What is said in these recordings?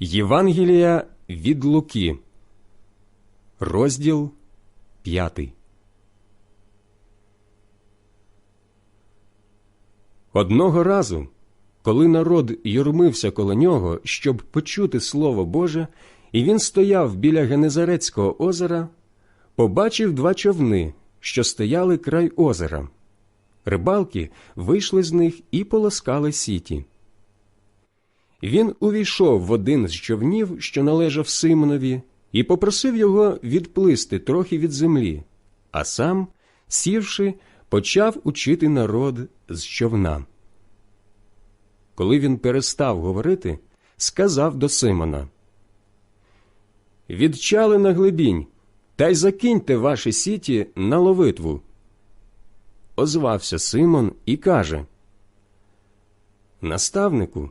Євангелія від Луки, розділ 5. Одного разу, коли народ юрмився коло нього, щоб почути Слово Боже, і він стояв біля Генезарецького озера, побачив два човни, що стояли край озера. Рибалки вийшли з них і полоскали сіті. Він увійшов в один з човнів, що належав Симонові, і попросив його відплисти трохи від землі, а сам, сівши, почав учити народ з човна. Коли він перестав говорити, сказав до Симона Відчали на глибінь, та й закиньте ваші сіті на ловитву. Озвався Симон і каже Наставнику,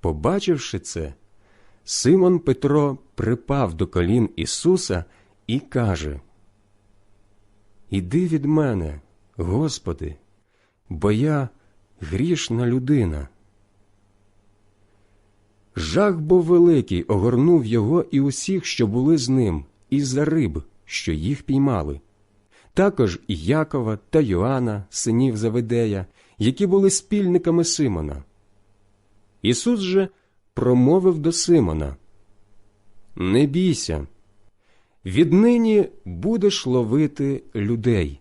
Побачивши це, Симон Петро припав до колін Ісуса і каже Іди від мене, Господи, бо я грішна людина. Жах був великий огорнув його і усіх, що були з ним, із-за риб, що їх піймали. Також і Якова та Йоанна, синів Заведея, які були спільниками Симона. Ісус же промовив до Симона Не бійся, віднині будеш ловити людей.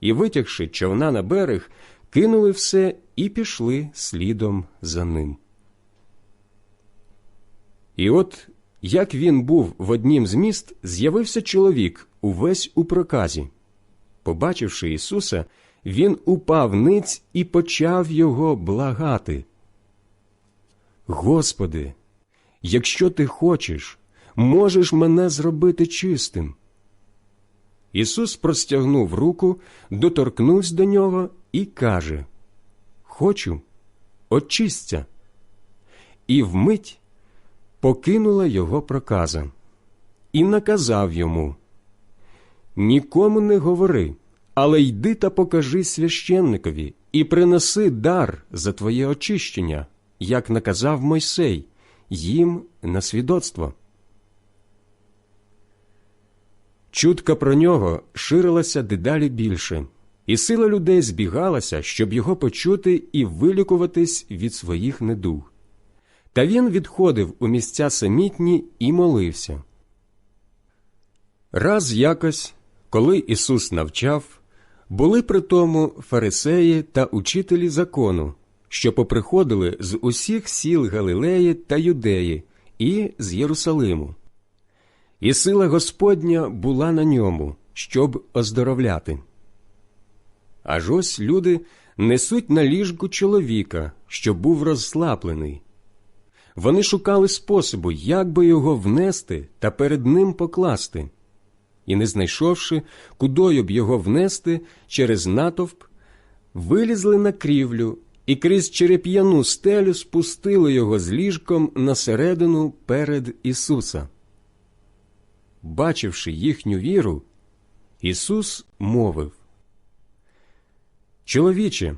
І, витягши човна на берег, кинули все і пішли слідом за ним. І от, як він був в однім з міст, з'явився чоловік увесь у проказі. Побачивши Ісуса, він упав ниць і почав його благати. Господи, якщо ти хочеш, можеш мене зробити чистим. Ісус простягнув руку, доторкнувся до нього і каже Хочу, очисться. І вмить покинула його проказа, і наказав йому Нікому не говори, але йди та покажи священникові і принеси дар за твоє очищення, як наказав Мойсей, їм на свідоцтво. Чутка про нього ширилася дедалі більше, і сила людей збігалася, щоб його почути і вилікуватись від своїх недуг. Та він відходив у місця самітні і молився. Раз якось, коли Ісус навчав, були при тому фарисеї та учителі закону, що поприходили з усіх сіл Галилеї та Юдеї і з Єрусалиму. І сила Господня була на ньому, щоб оздоровляти. Аж ось люди несуть на ліжку чоловіка, що був розслаблений. Вони шукали способу, як би його внести та перед ним покласти, і, не знайшовши, кудою б його внести через натовп, вилізли на крівлю і крізь череп'яну стелю спустили його з ліжком на середину перед Ісуса. Бачивши їхню віру, Ісус мовив Чоловіче,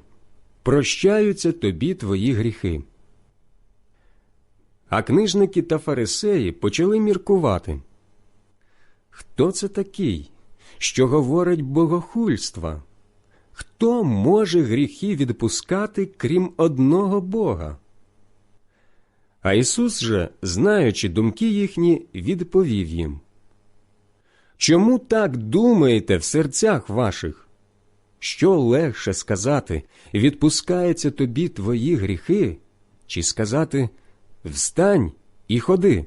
прощаються тобі твої гріхи. А книжники та фарисеї почали міркувати. Хто це такий, що говорить богохульства? Хто може гріхи відпускати, крім одного Бога? А Ісус же, знаючи думки їхні, відповів їм Чому так думаєте в серцях ваших? Що легше сказати відпускаються тобі твої гріхи, чи сказати Встань і ходи.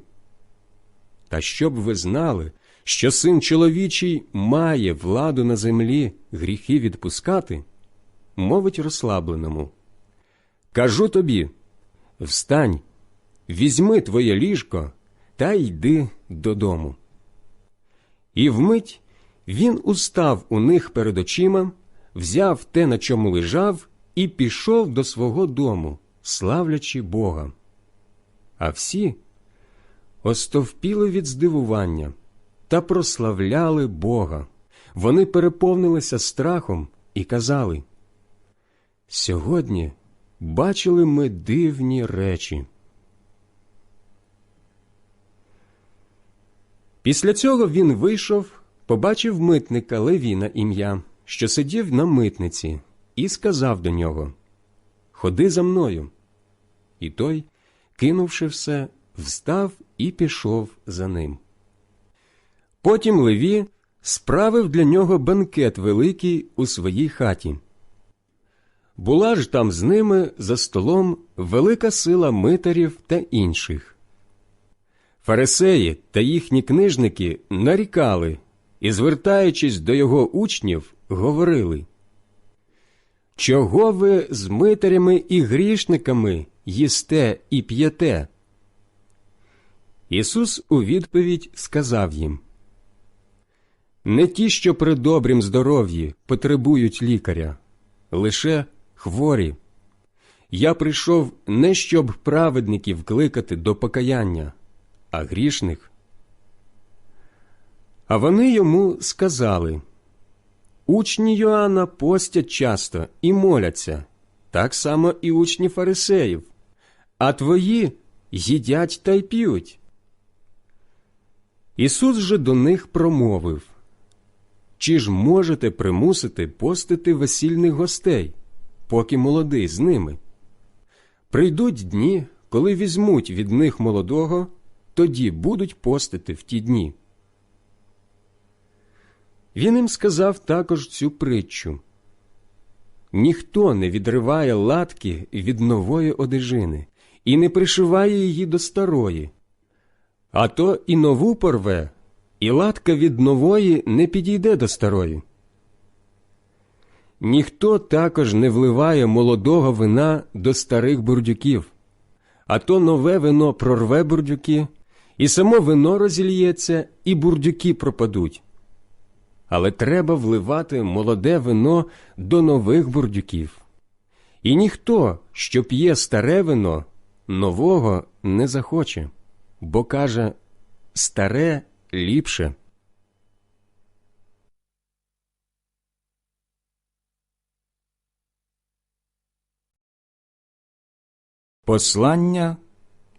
Та щоб ви знали, що син чоловічий має владу на землі гріхи відпускати, мовить розслабленому. Кажу тобі встань, візьми твоє ліжко та йди додому. І вмить він устав у них перед очима, взяв те, на чому лежав, і пішов до свого дому, славлячи Бога. А всі остовпіли від здивування та прославляли Бога. Вони переповнилися страхом і казали Сьогодні бачили ми дивні речі. Після цього він вийшов, побачив митника Левіна ім'я, що сидів на митниці, і сказав до нього Ходи за мною. І той, кинувши все, встав і пішов за ним. Потім Леві справив для нього бенкет великий у своїй хаті. Була ж там з ними за столом велика сила митарів та інших. Фарисеї та їхні книжники нарікали і, звертаючись до його учнів, говорили Чого ви з митарями і грішниками їсте і п'єте? Ісус у відповідь сказав їм Не ті, що при добрім здоров'ї потребують лікаря, лише хворі. Я прийшов не щоб праведників кликати до покаяння, а грішних. А вони йому сказали Учні Йоанна постять часто і моляться, так само і учні фарисеїв, а твої їдять та й п'ють. Ісус же до них промовив Чи ж можете примусити постити весільних гостей, поки молодий з ними? Прийдуть дні, коли візьмуть від них молодого, тоді будуть постити в ті дні. Він їм сказав також цю притчу ніхто не відриває латки від нової одежини і не пришиває її до старої, а то і нову порве, і латка від нової не підійде до старої. Ніхто також не вливає молодого вина до старих бурдюків, а то нове вино прорве бурдюки, і само вино розільється, і бурдюки пропадуть. Але треба вливати молоде вино до нових бурдюків. І ніхто, що п'є старе вино, нового не захоче, бо каже старе ліпше. Послання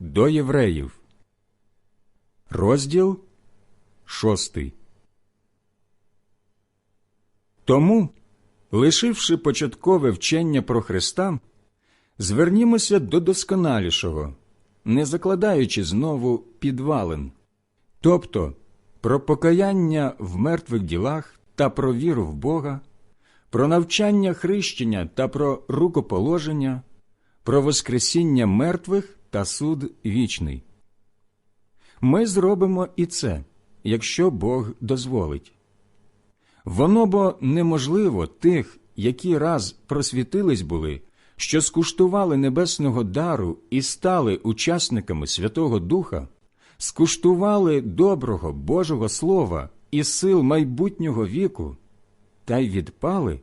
до євреїв, розділ шостий. Тому, лишивши початкове вчення про Христа, звернімося до досконалішого, не закладаючи знову підвалин, тобто про покаяння в мертвих ділах та про віру в Бога, про навчання хрещення та про рукоположення, про Воскресіння мертвих та суд вічний. Ми зробимо і це, якщо Бог дозволить. Воно бо неможливо тих, які раз просвітились були, що скуштували небесного дару і стали учасниками Святого Духа, скуштували доброго Божого Слова і сил майбутнього віку, та й відпали,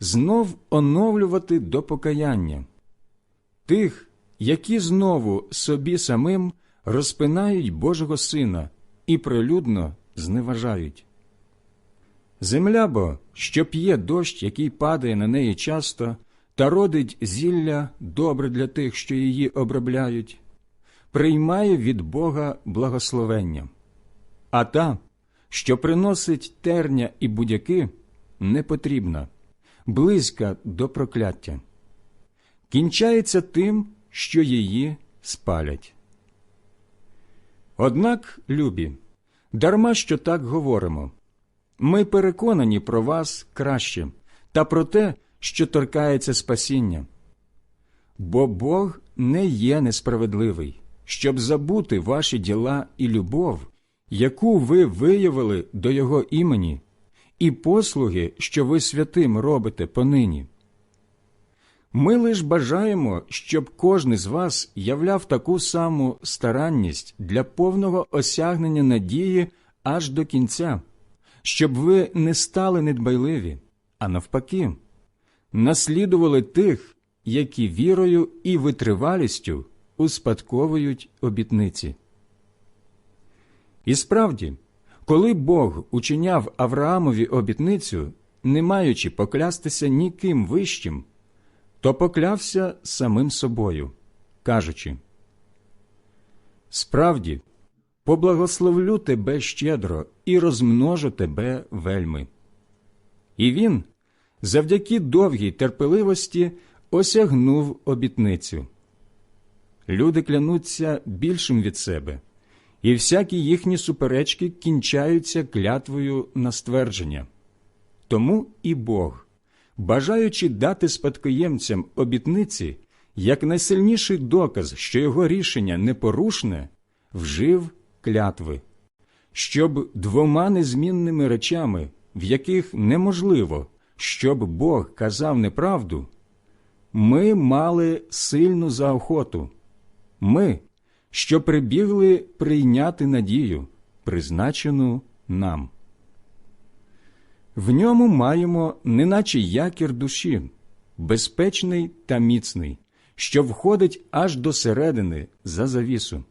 знов оновлювати до покаяння тих, які знову собі самим розпинають Божого Сина і прилюдно зневажають. Земля бо, що п'є дощ, який падає на неї часто, та родить зілля добре для тих, що її обробляють, приймає від Бога благословення, а та, що приносить терня і будяки, не потрібна, близька до прокляття, кінчається тим, що її спалять. Однак, любі, дарма що так говоримо. Ми переконані про вас краще та про те, що торкається спасіння. Бо Бог не є несправедливий, щоб забути ваші діла і любов, яку ви виявили до Його імені, і послуги, що ви святим робите понині. Ми лиш бажаємо, щоб кожен з вас являв таку саму старанність для повного осягнення надії аж до кінця, щоб ви не стали недбайливі, а навпаки, наслідували тих, які вірою і витривалістю успадковують обітниці. І справді, коли Бог учиняв Авраамові обітницю, не маючи поклястися ніким вищим, то поклявся самим собою, кажучи Справді, поблагословлю тебе щедро і розмножу тебе вельми. І він, завдяки довгій терпеливості, осягнув обітницю. Люди клянуться більшим від себе, і всякі їхні суперечки кінчаються клятвою на ствердження. Тому і Бог, бажаючи дати спадкоємцям обітниці, як найсильніший доказ, що його рішення непорушне, вжив клятви, щоб двома незмінними речами, в яких неможливо, щоб Бог казав неправду, ми мали сильну заохоту. Ми, що прибігли прийняти надію, призначену нам. В ньому маємо неначе якір душі, безпечний та міцний, що входить аж до середини за завісу,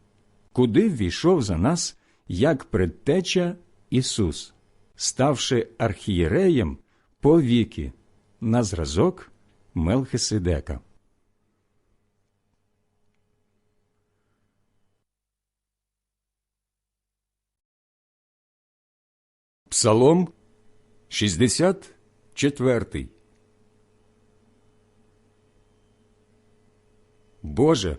куди ввійшов за нас як предтеча Ісус, ставши архієреєм по віки на зразок Мелхиседека. Псалом 64 Боже,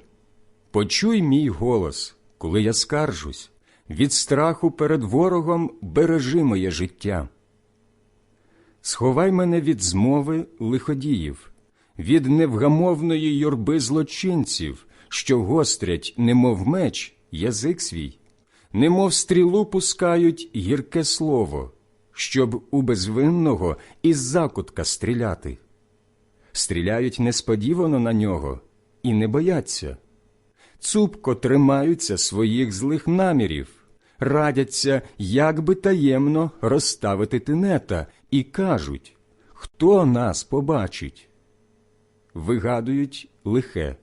почуй мій голос, коли я скаржусь, від страху перед ворогом бережи моє життя. Сховай мене від змови лиходіїв, від невгамовної юрби злочинців, що гострять, немов меч, язик свій, немов стрілу пускають гірке слово, щоб у безвинного із закутка стріляти. Стріляють несподівано на нього і не бояться. Цупко тримаються своїх злих намірів, радяться, як би таємно розставити тенета, і кажуть, хто нас побачить. Вигадують лихе,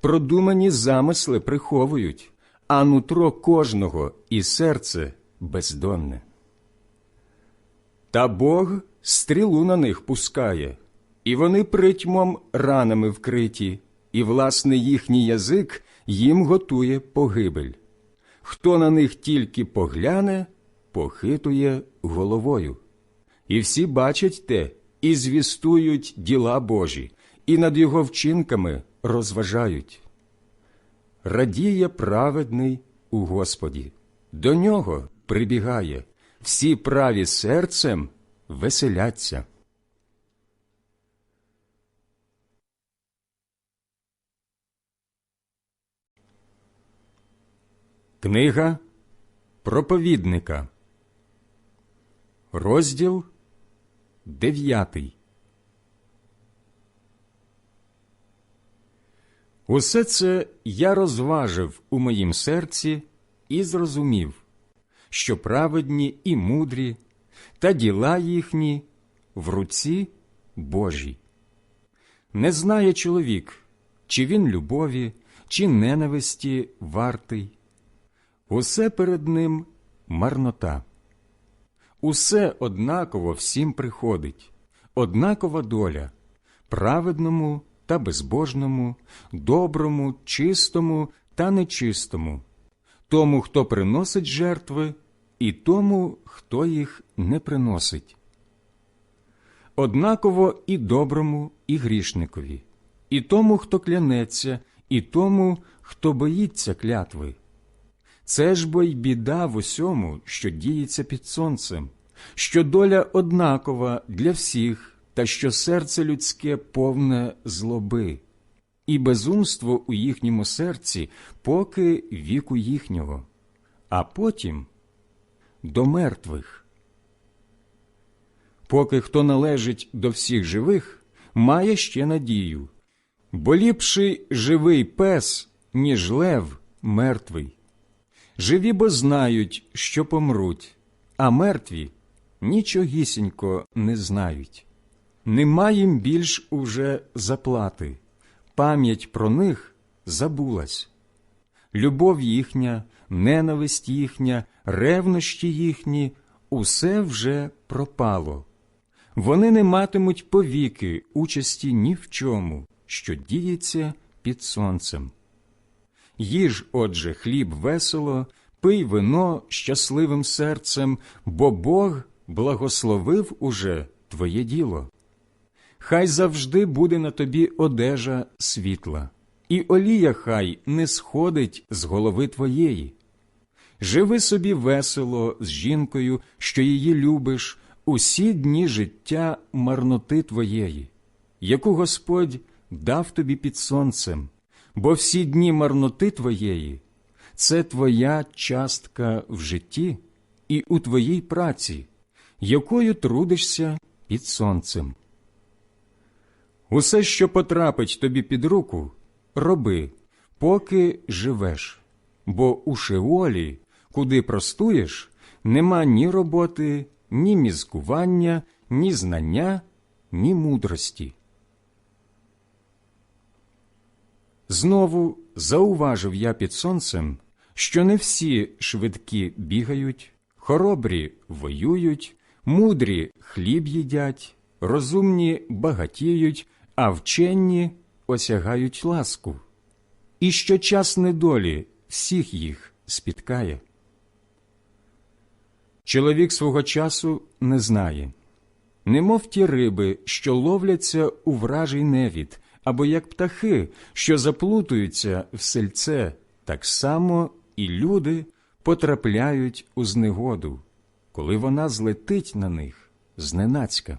продумані замисли приховують, а нутро кожного і серце бездонне. Та Бог стрілу на них пускає, і вони притьмом ранами вкриті, і, власне, їхній язик їм готує погибель. Хто на них тільки погляне, похитує головою. І всі бачать те і звістують діла Божі, і над його вчинками розважають. Радіє праведний у Господі, до нього прибігає, всі праві серцем веселяться. Книга проповідника, розділ дев'ятий. Усе це я розважив у моїм серці і зрозумів, що праведні і мудрі, та діла їхні в руці Божій. Не знає чоловік, чи він любові, чи ненависті вартий. Усе перед ним марнота. Усе однаково всім приходить, однакова доля праведному та безбожному, доброму, чистому та нечистому, тому, хто приносить жертви, і тому, хто їх не приносить. Однаково і доброму, і грішникові, і тому, хто клянеться, і тому, хто боїться клятви. Це ж бо й біда в усьому, що діється під сонцем, що доля однакова для всіх, та що серце людське повне злоби, і безумство у їхньому серці, поки віку їхнього, а потім до мертвих. Поки хто належить до всіх живих, має ще надію, Бо ліпший живий пес, ніж лев мертвий. Живі бо знають, що помруть, а мертві нічогісінько не знають. Нема їм більш уже заплати, пам'ять про них забулась. Любов їхня, ненависть їхня, ревнощі їхні усе вже пропало. Вони не матимуть повіки участі ні в чому, що діється під сонцем. Їж, отже, хліб весело, пий вино щасливим серцем, бо Бог благословив уже твоє діло. Хай завжди буде на тобі одежа світла, і олія хай не сходить з голови твоєї. Живи собі весело з жінкою, що її любиш, усі дні життя марноти твоєї, яку Господь дав тобі під сонцем, бо всі дні марноти твоєї це твоя частка в житті і у твоїй праці, якою трудишся під сонцем. Усе, що потрапить тобі під руку, роби, поки живеш, бо у Шеолі, куди простуєш, нема ні роботи, ні мізкування, ні знання, ні мудрості. Знову зауважив я під сонцем, що не всі швидкі бігають, хоробрі воюють, мудрі хліб їдять, розумні багатіють, а вчені осягають ласку, і що час недолі всіх їх спіткає. Чоловік свого часу не знає, немов ті риби, що ловляться у вражий невід, або як птахи, що заплутуються в сельце, так само і люди потрапляють у знегоду, коли вона злетить на них зненацька.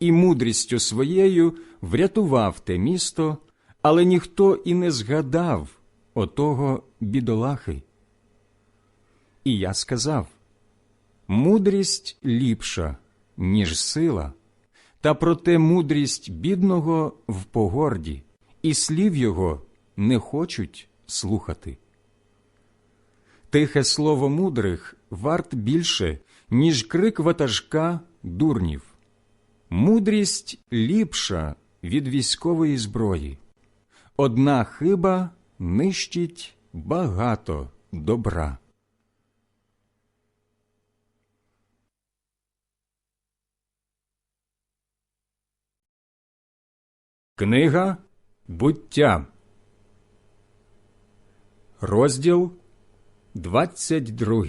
і мудрістю своєю врятував те місто, але ніхто і не згадав отого бідолахи. І я сказав мудрість ліпша, ніж сила, та проте мудрість бідного в погорді, і слів його не хочуть слухати. Тихе слово мудрих варт більше, ніж крик ватажка дурнів. Мудрість ліпша від військової зброї. Одна хиба нищить багато добра. Книга буття. Розділ 22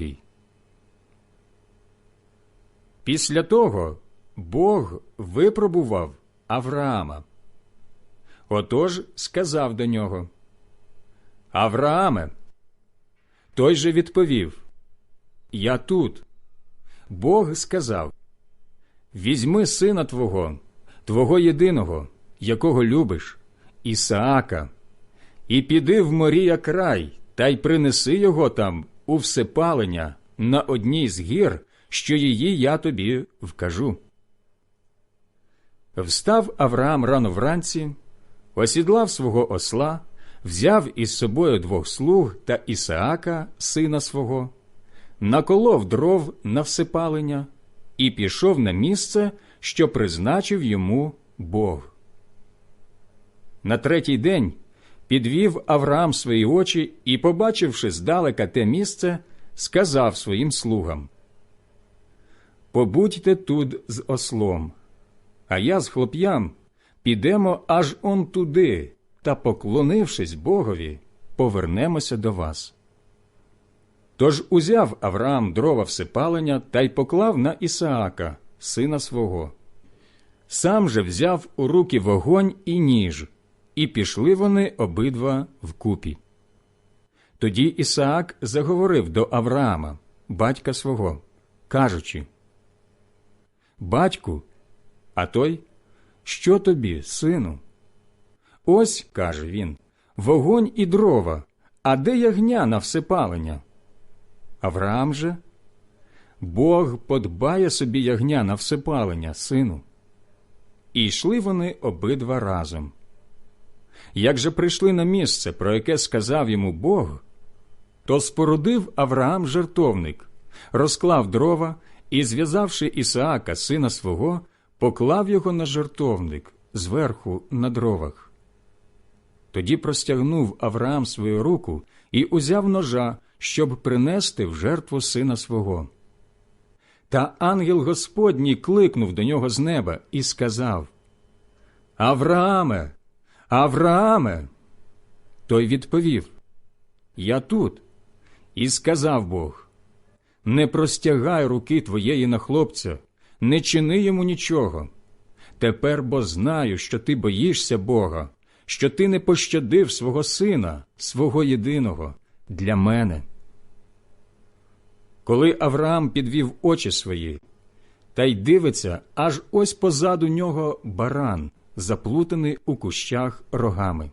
Після того Бог випробував Авраама. Отож сказав до нього Аврааме. Той же відповів Я тут. Бог сказав Візьми сина твого, твого єдиного, якого любиш, Ісаака, і піди в Морія край, та й принеси його там у всепалення на одній з гір, що її я тобі вкажу. Встав Авраам рано вранці, осідлав свого осла, взяв із собою двох слуг та Ісаака, сина свого, наколов дров на всепалення і пішов на місце, що призначив йому Бог. На третій день підвів Авраам свої очі і, побачивши здалека те місце, сказав своїм слугам Побудьте тут з ослом, а я з хлоп'ям підемо аж он туди та, поклонившись Богові, повернемося до вас. Тож узяв Авраам дрова всепалення та й поклав на Ісаака, сина свого. Сам же взяв у руки вогонь і ніж, і пішли вони обидва вкупі. Тоді Ісаак заговорив до Авраама, батька свого, кажучи Батьку, а той, що тобі, сину? Ось, каже він, вогонь і дрова, а де ягня на всепалення? Авраам же, Бог подбає собі ягня на всепалення, сину. І йшли вони обидва разом. Як же прийшли на місце, про яке сказав йому Бог, то спорудив Авраам жертовник, розклав дрова і, зв'язавши Ісаака, сина свого, поклав його на жертовник зверху на дровах. Тоді простягнув Авраам свою руку і узяв ножа, щоб принести в жертву сина свого. Та ангел Господній кликнув до нього з неба і сказав Аврааме, Аврааме. Той відповів Я тут. І сказав Бог Не простягай руки твоєї на хлопця, не чини йому нічого. Тепер бо знаю, що ти боїшся Бога, що ти не пощадив свого сина, свого єдиного, для мене. Коли Авраам підвів очі свої, та й дивиться, аж ось позаду нього баран, заплутаний у кущах рогами.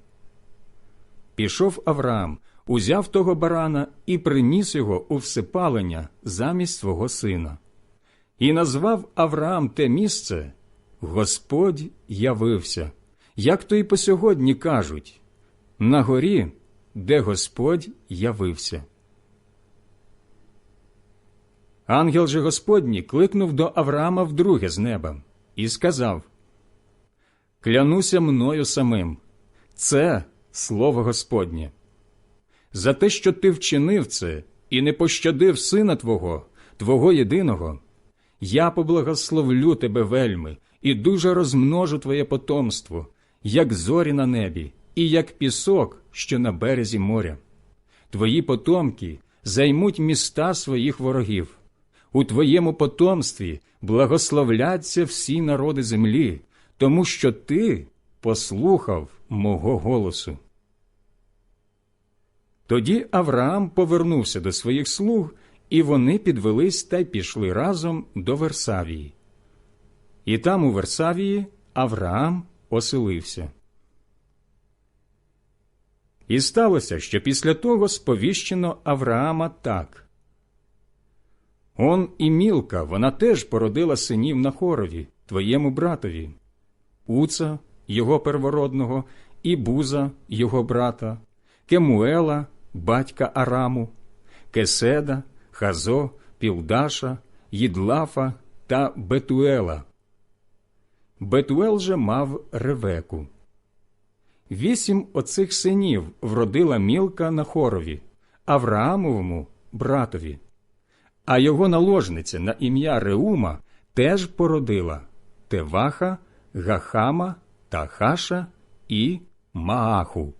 Пішов Авраам, узяв того барана і приніс його у всепалення замість свого сина. І назвав Авраам те місце Господь явився, як то і по сьогодні кажуть, на горі, де Господь явився. Ангел же Господній кликнув до Авраама вдруге з неба і сказав Клянуся мною самим, це слово Господнє. За те, що ти вчинив це і не пощадив сина Твого, Твого єдиного, я поблагословлю тебе вельми і дуже розмножу твоє потомство, як зорі на небі, і як пісок, що на березі моря. Твої потомки займуть міста своїх ворогів. У твоєму потомстві благословляться всі народи землі, тому що ти послухав мого голосу. Тоді Авраам повернувся до своїх слуг, і вони підвелись та й пішли разом до Версавії. І там, у Версавії, Авраам оселився. І сталося, що після того сповіщено Авраама так. Он і Мілка, вона теж породила синів на хорові, твоєму братові, Уца, його первородного, і Буза, його брата, Кемуела, батька Араму, Кеседа, Хазо, Пілдаша, Їдлафа та Бетуела. Бетуел же мав Ревеку. Вісім оцих синів вродила Мілка на хорові, Авраамовому братові. А його наложниця на ім'я Реума теж породила Теваха, Гахама, Тахаша і Мааху.